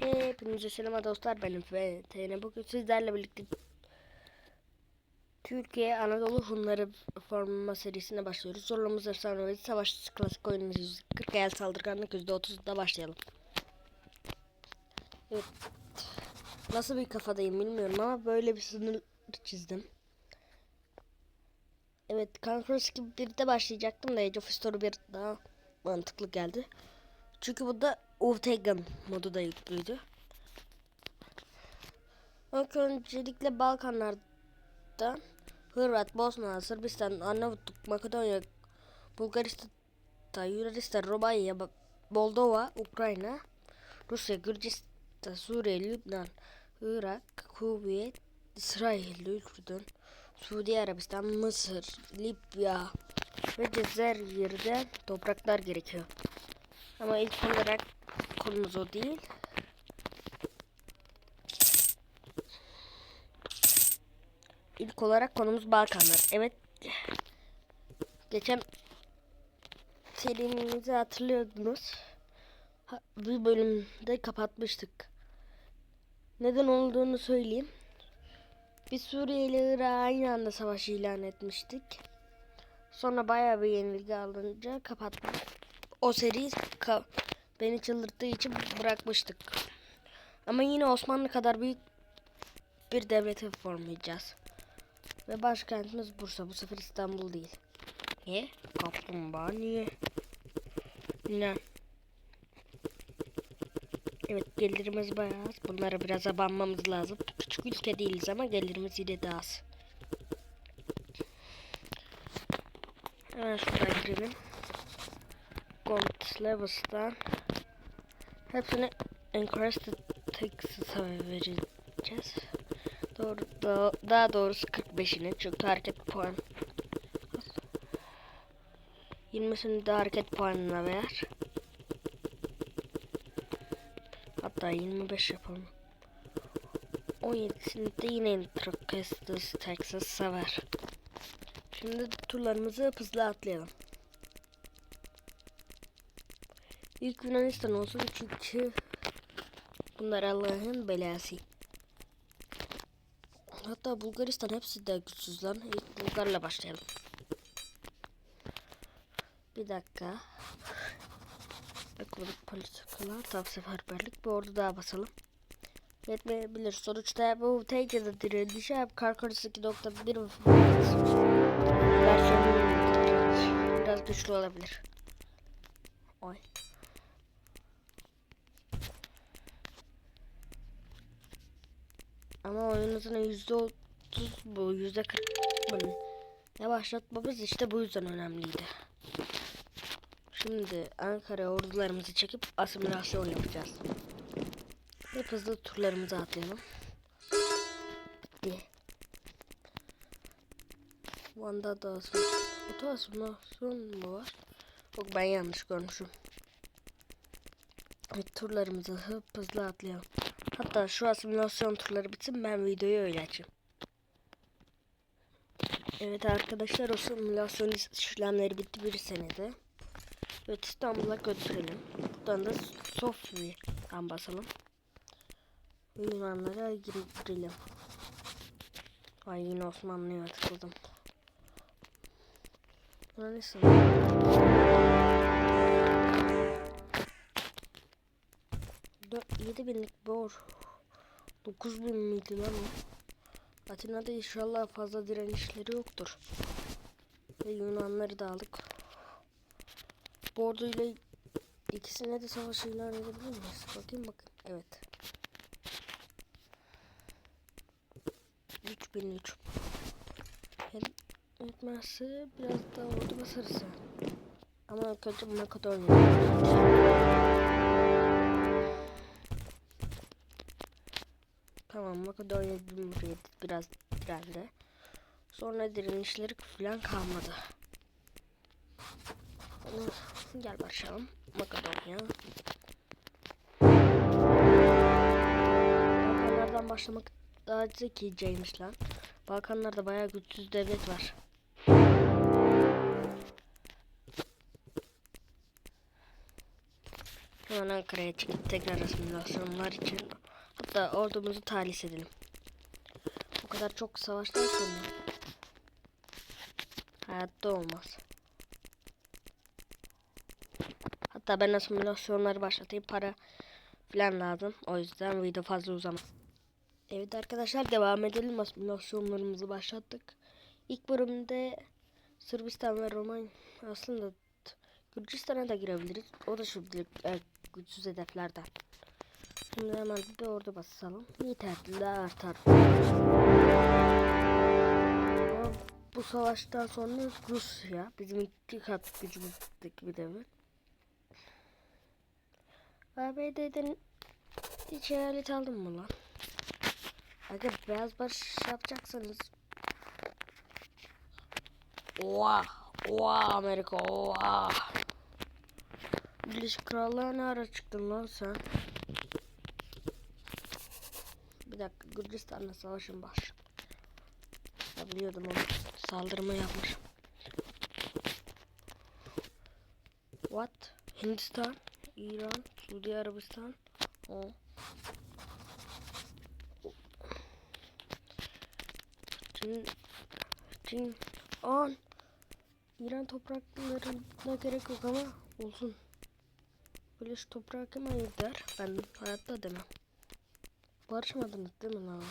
Hepinize selam dostlar benim ve TN bugün sizlerle birlikte Türkiye Anadolu Hunları forma serisine başlıyoruz. Zorlamız efsanevi savaş klasik oyunumuz 140 el saldırganlık %30'da başlayalım. Evet. Nasıl bir kafadayım bilmiyorum ama böyle bir sınır çizdim. Evet Conquerors gibi bir de başlayacaktım da Age of History bir daha mantıklı geldi. Çünkü bu da Overtaken modu da yüklüydü. İlk öncelikle Balkanlar'da Hırvat, Bosna, Sırbistan, Arnavutluk, Makedonya, Bulgaristan, Yunanistan, Romanya, Moldova, Ukrayna, Rusya, Gürcistan, Suriye, Lübnan, Irak, Kuveyt, İsrail, Ürdün, Suudi Arabistan, Mısır, Libya ve Cezayir'de topraklar gerekiyor. Ama ilk olarak konumuz o değil. İlk olarak konumuz Balkanlar. Evet. Geçen serimizi hatırlıyordunuz. Ha- Bir bölümde kapatmıştık. Neden olduğunu söyleyeyim. Biz Suriye ile Irak'a aynı anda savaş ilan etmiştik. Sonra bayağı bir yenilgi alınca kapattık. O seri ka- beni çıldırttığı için bırakmıştık. Ama yine Osmanlı kadar büyük bir devlete formlayacağız. Ve başkentimiz Bursa. Bu sefer İstanbul değil. Niye? Kaplumbağa niye? Ne? Evet gelirimiz bayağı az. Bunlara biraz abanmamız lazım. Küçük ülke değiliz ama gelirimiz yine de az. Hemen şuradan girelim. Gaunt Levels'tan hepsini Encrusted Texas'a vereceğiz. Doğru, da, daha doğrusu 45'ini çünkü hareket puan 20'sini de hareket puanına ver. Hatta 25 yapalım. 17'sini de yine Encrusted Texas'a ver. Şimdi turlarımızı hızlı atlayalım. İlk Yunanistan olsun çünkü bunlar Allah'ın belası. Hatta Bulgaristan hepsi de güçsüz lan. İlk Bulgar'la başlayalım. Bir dakika. Ekonomik politikalar, tam seferberlik. Bir ordu daha basalım. Yetmeyebilir. Sonuçta bu da direnişi hep Karkaris 2.1 versiyonu biraz güçlü olabilir. Oy. Ama yüzde otuz bu yüzde kırk bunun yavaşlatmamız işte bu yüzden önemliydi. Şimdi Ankara ordularımızı çekip asimilasyon yapacağız. Hep hızlı turlarımızı atlayalım. Bitti. Van'da da asimilasyon. Da asimilasyon mu var? Yok ben yanlış görmüşüm. Evet, turlarımızı hızlı atlayalım. Hatta şu asimilasyon turları bitsin ben videoyu öyle açayım. Evet arkadaşlar o simülasyon işlemleri bitti bir senede. Evet İstanbul'a götürelim. Buradan da Sofya'dan basalım. Yunanlara girelim. Ay yine Osmanlı'ya tıkladım. Yunanistan. Dört- yedi binlik bor. 9 bin miydi lan o? Atina'da inşallah fazla direnişleri yoktur. Ve Yunanları da aldık. Bu orduyla ikisine de savaş ilan edebilir miyiz? Bakayım bakayım. Evet. 3003 Yet- Yetmezse biraz daha ordu basarız. Ama kötü Makedonya. Tamam Makedonya Cumhuriyeti biraz direndi. Sonra direnişleri falan kalmadı. Gel başlayalım. Makedonya. Balkanlardan başlamak daha zekiceymiş lan. Balkanlarda bayağı güçsüz devlet var. Hemen Ankara'ya çıkıp tekrar asimilasyonlar için hatta ordumuzu tahlis edelim. Bu kadar çok savaştan sonra hayatta olmaz. Hatta ben asimilasyonları başlatayım para falan lazım. O yüzden video fazla uzamaz. Evet arkadaşlar devam edelim. Asimilasyonlarımızı başlattık. İlk bölümde Sırbistan ve Romanya aslında Gürcistan'a da girebiliriz. O da şimdilik e, güçsüz hedeflerden. Şimdi hemen bir ordu basalım. Yeterli artar. Bu savaştan sonra Rusya bizim iki kat gücümüzdeki bir devlet. ABD'den hiç eyalet aldın mı lan? Aga beyaz baş yapacaksanız Oha! Oha Amerika oha! Birleşik Krallığa ne ara çıktın lan sen? Dakika Gürcistan'la savaşın baş. Ya biliyordum onu. Saldırımı yapmış. What? Hindistan, İran, Suudi Arabistan. O. Çin, Çin, an. İran topraklarına gerek yok ama olsun. Böyle şu toprağı kim ayır der. Ben hayatta demem. Barışmadınız değil mi lan?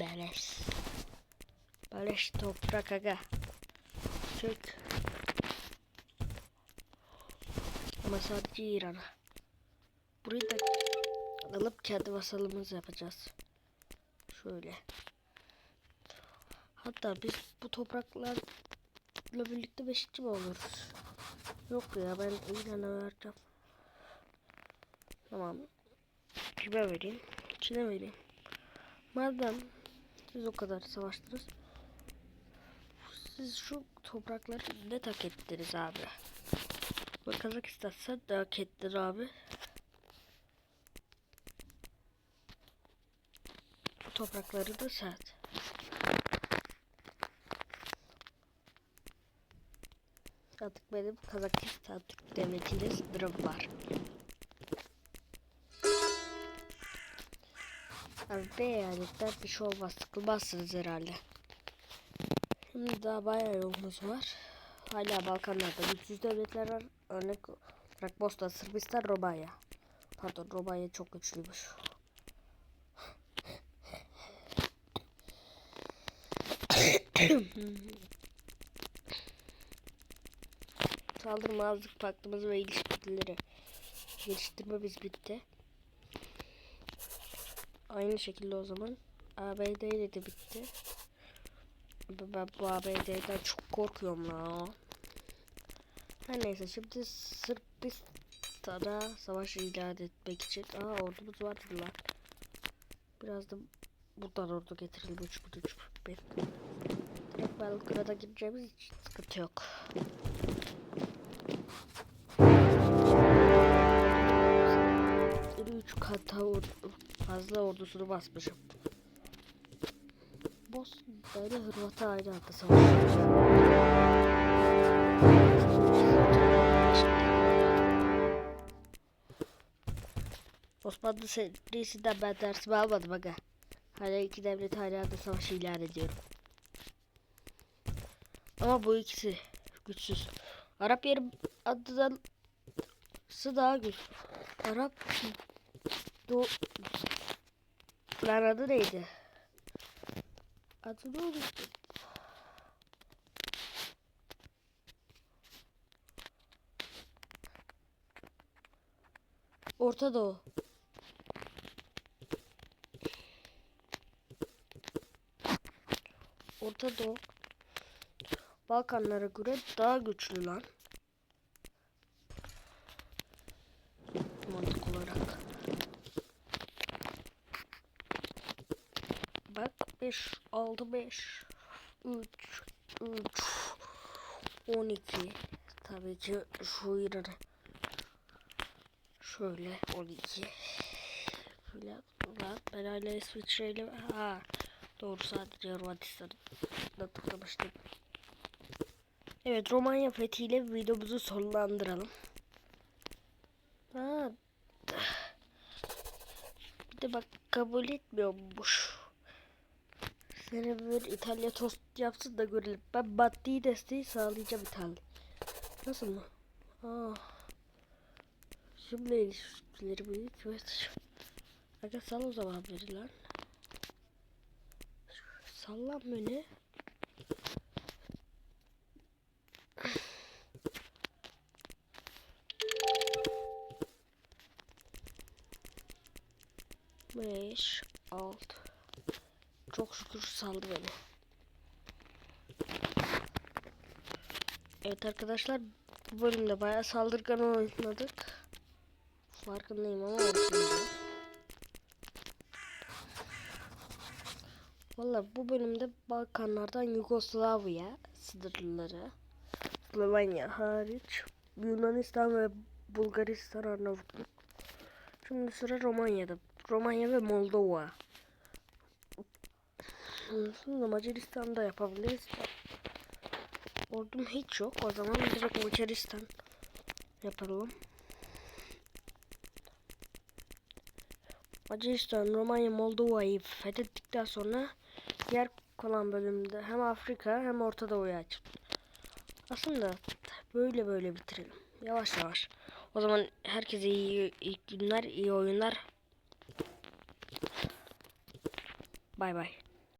Beleş. Beleş toprak aga. Çök. Ama sadece İran'a. Burayı da alıp kendi vasalımız yapacağız. Şöyle. Hatta biz bu topraklarla birlikte beşinci mi oluruz? Yok ya ben İran'a vereceğim. Tamam. Kime vereyim? Çin'e vereyim. Madem siz o kadar savaştınız. Siz şu toprakları ne tak ettiniz abi? Ve Kazakistan de hak ettin abi. Bu toprakları da sen. Artık benim Kazakistan Türk devletiyle sınırım var. Abi be eyaletler bir şey olmaz. Sıkılmazsınız herhalde. Şimdi daha bayağı yolumuz var. Hala Balkanlarda güçsüz devletler var. Örnek olarak Bosna, Sırbistan, Romanya. Pardon Romanya çok güçlüymüş. Saldırmazlık paktımız ve ilişkileri geliştirmemiz bitti. Aynı şekilde o zaman ABD ile de bitti. Ben bu ABD'den çok korkuyorum la. Her neyse şimdi Sırbistan'a savaş ilan etmek için. Aa ordumuz vardır lan. Biraz da buradan ordu getirelim 3 bin 3 bin. Direkt Belgrad'a gideceğimiz için sıkıntı yok. Üç kat or- fazla ordusunu basmışım. Bosna ile Hırvat'a aynı anda. Osmanlı serisinden ben dersimi almadım aga. Hala iki devlet hala anda savaş ilan ediyorum. Ama bu ikisi güçsüz. Arap yerim adından daha güçlü. Arap Do Lan adı neydi? Adını unuttum. Orta Doğu. Orta Doğu. Balkanlara göre daha güçlü lan. Mantık olarak. Bak 5, 6, 5, 3, 3, 12. Tabii ki şu İran'ı. Şöyle 12. Şöyle lan ben hala İsviçre ile ha doğru sadece Hırvatistan'da tıklamıştım. Evet Romanya fethiyle videomuzu sonlandıralım. Ha. Bir de bak kabul etmiyormuş. Seni bir İtalya tost yapsın da görelim. Ben maddi desteği sağlayacağım İtalya. Nasıl mı? Aa. Şimdi ilişkileri büyük evet. Aga sal o zaman beni lan. Sallan beni. Beş, altı. Çok şükür saldı beni. Evet arkadaşlar bu bölümde bayağı saldırgan oynadık. Farkındayım ama olsun. Valla bu bölümde Balkanlardan Yugoslavya sınırları, Slovenya hariç Yunanistan ve Bulgaristan Arnavutluk. Şimdi sıra Romanya'da. Romanya ve Moldova. Aslında Macaristan'da yapabiliriz. Ordum hiç yok. O zaman direkt Macaristan yapalım. Macaristan, Romanya, Moldova'yı fethettikten sonra diğer kalan bölümde hem Afrika hem Orta Doğu'yu açıp aslında böyle böyle bitirelim. Yavaş yavaş. O zaman herkese iyi, iyi günler, iyi oyunlar. Bay bay.